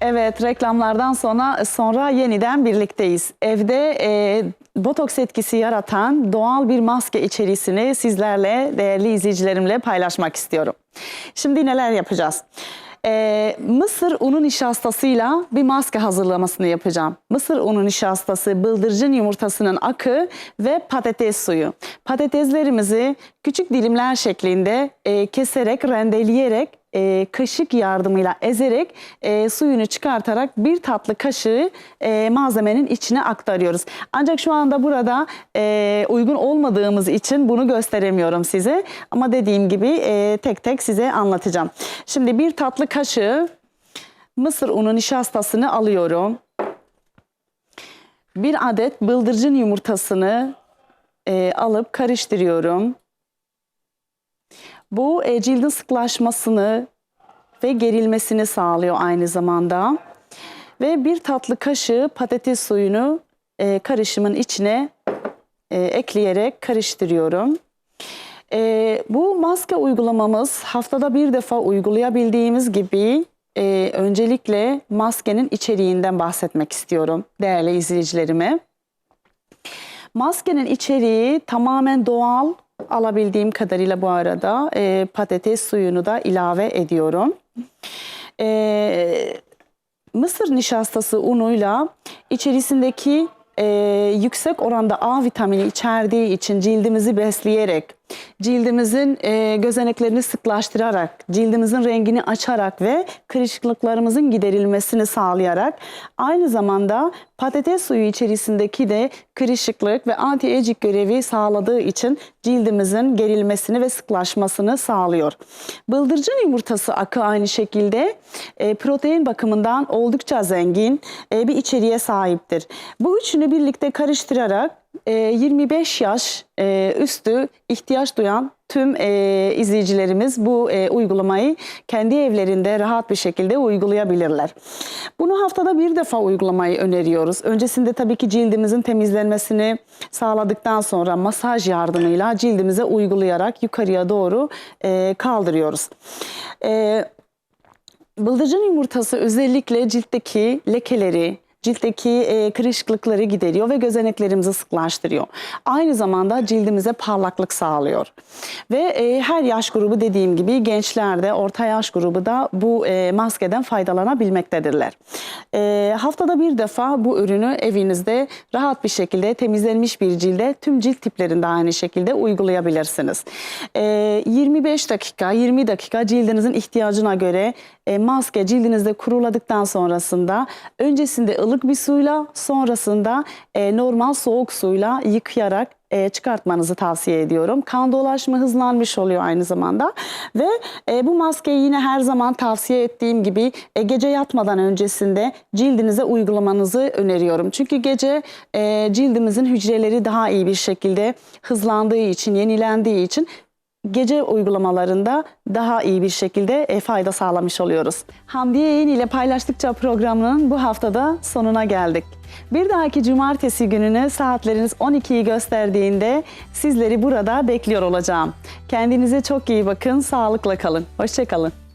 Evet, reklamlardan sonra sonra yeniden birlikteyiz. Evde e, botoks etkisi yaratan doğal bir maske içerisini sizlerle, değerli izleyicilerimle paylaşmak istiyorum. Şimdi neler yapacağız? E, mısır unu nişastasıyla bir maske hazırlamasını yapacağım. Mısır unu nişastası, bıldırcın yumurtasının akı ve patates suyu. Patateslerimizi küçük dilimler şeklinde e, keserek, rendeleyerek e, kaşık yardımıyla ezerek e, suyunu çıkartarak bir tatlı kaşığı e, malzemenin içine aktarıyoruz. Ancak şu anda burada e, uygun olmadığımız için bunu gösteremiyorum size. Ama dediğim gibi e, tek tek size anlatacağım. Şimdi bir tatlı kaşığı mısır unu nişastasını alıyorum. Bir adet bıldırcın yumurtasını e, alıp karıştırıyorum. Bu e, cildin sıklaşmasını ve gerilmesini sağlıyor aynı zamanda. Ve bir tatlı kaşığı patates suyunu e, karışımın içine e, ekleyerek karıştırıyorum. E, bu maske uygulamamız haftada bir defa uygulayabildiğimiz gibi e, öncelikle maskenin içeriğinden bahsetmek istiyorum değerli izleyicilerime. Maskenin içeriği tamamen doğal alabildiğim kadarıyla bu arada e, patates suyunu da ilave ediyorum. E, mısır nişastası unuyla içerisindeki e, yüksek oranda A vitamini içerdiği için cildimizi besleyerek, cildimizin e, gözeneklerini sıklaştırarak, cildimizin rengini açarak ve kırışıklıklarımızın giderilmesini sağlayarak aynı zamanda patates suyu içerisindeki de kırışıklık ve anti-aging görevi sağladığı için cildimizin gerilmesini ve sıklaşmasını sağlıyor. Bıldırcın yumurtası akı aynı şekilde e, protein bakımından oldukça zengin e, bir içeriğe sahiptir. Bu üçünü birlikte karıştırarak 25 yaş e, üstü ihtiyaç duyan tüm e, izleyicilerimiz bu e, uygulamayı kendi evlerinde rahat bir şekilde uygulayabilirler. Bunu haftada bir defa uygulamayı öneriyoruz. Öncesinde tabii ki cildimizin temizlenmesini sağladıktan sonra masaj yardımıyla cildimize uygulayarak yukarıya doğru kaldırıyoruz. Bıldırcın yumurtası özellikle ciltteki lekeleri, ciltteki e, kırışıklıkları gideriyor ve gözeneklerimizi sıklaştırıyor. Aynı zamanda cildimize parlaklık sağlıyor. Ve e, her yaş grubu dediğim gibi gençlerde, orta yaş grubu da bu e, maskeden faydalanabilmektedirler. E, haftada bir defa bu ürünü evinizde rahat bir şekilde temizlenmiş bir cilde tüm cilt tiplerinde aynı şekilde uygulayabilirsiniz. E, 25 dakika, 20 dakika cildinizin ihtiyacına göre e, maske cildinizde kuruladıktan sonrasında öncesinde ılık bir suyla sonrasında e, normal soğuk suyla yıkayarak e, çıkartmanızı tavsiye ediyorum. Kan dolaşımı hızlanmış oluyor aynı zamanda ve e, bu maskeyi yine her zaman tavsiye ettiğim gibi e, gece yatmadan öncesinde cildinize uygulamanızı öneriyorum. Çünkü gece e, cildimizin hücreleri daha iyi bir şekilde hızlandığı için, yenilendiği için gece uygulamalarında daha iyi bir şekilde e, fayda sağlamış oluyoruz. Hamdiye Yayın ile paylaştıkça programının bu haftada sonuna geldik. Bir dahaki cumartesi gününü saatleriniz 12'yi gösterdiğinde sizleri burada bekliyor olacağım. Kendinize çok iyi bakın, sağlıkla kalın. Hoşçakalın.